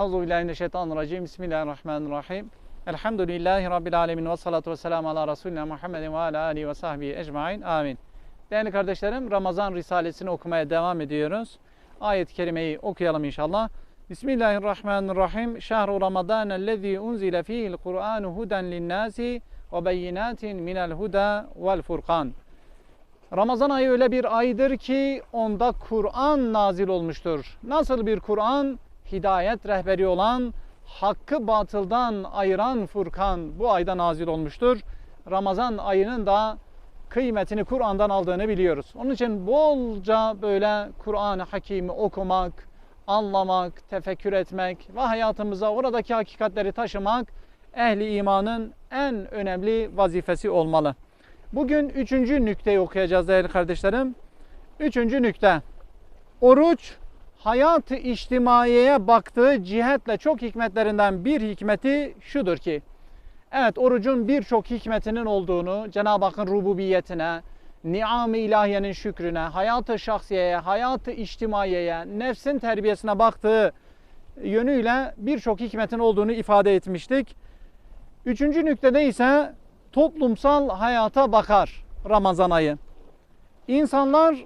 Euzubillahimineşşeytanirracim. Bismillahirrahmanirrahim. Elhamdülillahi Rabbil alemin ve salatu ve selamu ala Resulina Muhammedin ve ala alihi ve sahbihi ecmain. Amin. Değerli kardeşlerim Ramazan Risalesini okumaya devam ediyoruz. Ayet-i Kerimeyi okuyalım inşallah. Bismillahirrahmanirrahim. Şehru Ramazan ellezî unzile fîhil Kur'anu huden linnâsi ve beyinatin minel huda vel furkan. Ramazan ayı öyle bir aydır ki onda Kur'an nazil olmuştur. Nasıl bir Kur'an? Hidayet rehberi olan, hakkı batıldan ayıran Furkan bu ayda nazil olmuştur. Ramazan ayının da kıymetini Kur'an'dan aldığını biliyoruz. Onun için bolca böyle Kur'an-ı Hakim'i okumak, anlamak, tefekkür etmek ve hayatımıza oradaki hakikatleri taşımak ehli imanın en önemli vazifesi olmalı. Bugün üçüncü nükteyi okuyacağız değerli kardeşlerim. Üçüncü nükte. Oruç hayat-ı içtimaiyeye baktığı cihetle çok hikmetlerinden bir hikmeti şudur ki Evet orucun birçok hikmetinin olduğunu Cenab-ı Hakk'ın rububiyetine, niam-ı ilahiyenin şükrüne, hayat-ı şahsiyeye, hayat-ı içtimaiyeye, nefsin terbiyesine baktığı yönüyle birçok hikmetin olduğunu ifade etmiştik. Üçüncü nüktede ise toplumsal hayata bakar Ramazan ayı. İnsanlar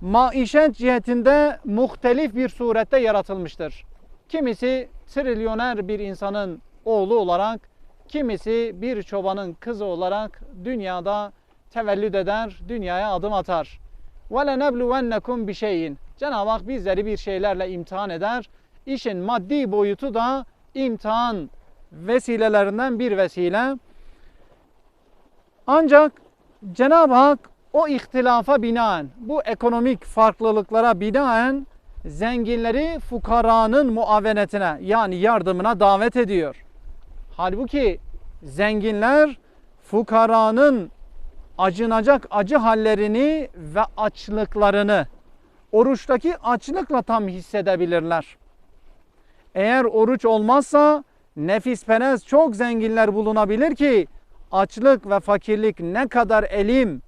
maişet cihetinde muhtelif bir surette yaratılmıştır. Kimisi trilyoner bir insanın oğlu olarak, kimisi bir çobanın kızı olarak dünyada tevellüd eder, dünyaya adım atar. وَلَنَبْلُوَنَّكُمْ بِشَيْءٍ Cenab-ı Hak bizleri bir şeylerle imtihan eder. İşin maddi boyutu da imtihan vesilelerinden bir vesile. Ancak Cenab-ı Hak o ihtilafa binaen, bu ekonomik farklılıklara binaen zenginleri fukaranın muavenetine yani yardımına davet ediyor. Halbuki zenginler fukaranın acınacak acı hallerini ve açlıklarını oruçtaki açlıkla tam hissedebilirler. Eğer oruç olmazsa nefisperest çok zenginler bulunabilir ki açlık ve fakirlik ne kadar elim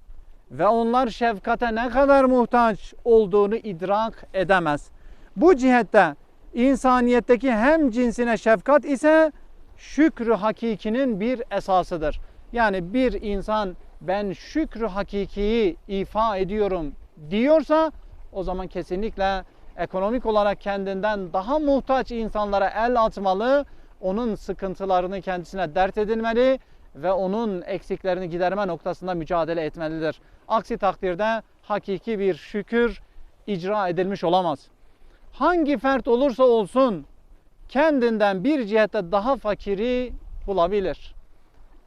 ve onlar şefkate ne kadar muhtaç olduğunu idrak edemez. Bu cihette insaniyetteki hem cinsine şefkat ise şükrü hakikinin bir esasıdır. Yani bir insan ben şükrü hakikiyi ifa ediyorum diyorsa o zaman kesinlikle ekonomik olarak kendinden daha muhtaç insanlara el atmalı, onun sıkıntılarını kendisine dert edilmeli ve onun eksiklerini giderme noktasında mücadele etmelidir. Aksi takdirde hakiki bir şükür icra edilmiş olamaz. Hangi fert olursa olsun kendinden bir cihette daha fakiri bulabilir.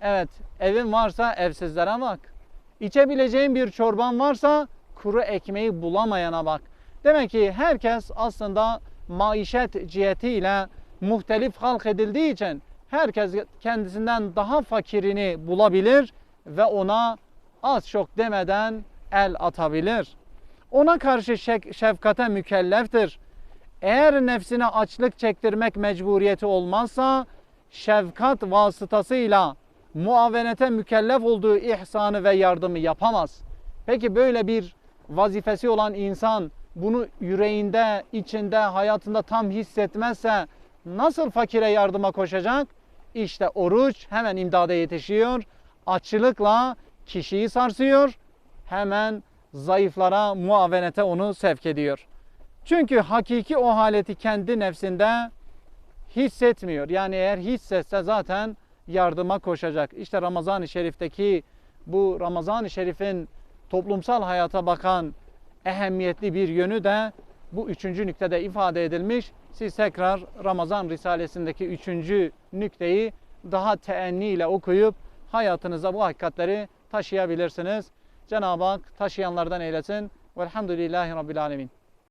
Evet, evin varsa evsizlere bak. İçebileceğin bir çorban varsa kuru ekmeği bulamayana bak. Demek ki herkes aslında maişet cihetiyle muhtelif halk edildiği için herkes kendisinden daha fakirini bulabilir ve ona az çok demeden el atabilir. Ona karşı şefkate mükelleftir. Eğer nefsine açlık çektirmek mecburiyeti olmazsa şefkat vasıtasıyla muavenete mükellef olduğu ihsanı ve yardımı yapamaz. Peki böyle bir vazifesi olan insan bunu yüreğinde, içinde, hayatında tam hissetmezse nasıl fakire yardıma koşacak? İşte oruç hemen imdada yetişiyor. Açlıkla kişiyi sarsıyor. Hemen zayıflara, muavenete onu sevk ediyor. Çünkü hakiki o haleti kendi nefsinde hissetmiyor. Yani eğer hissetse zaten yardıma koşacak. İşte Ramazan-ı Şerif'teki bu Ramazan-ı Şerif'in toplumsal hayata bakan ehemmiyetli bir yönü de bu üçüncü nüktede ifade edilmiş. Siz tekrar Ramazan Risalesindeki üçüncü nükteyi daha teenni ile okuyup hayatınıza bu hakikatleri taşıyabilirsiniz. Cenab-ı Hak taşıyanlardan eylesin. Velhamdülillahi Rabbil Alemin.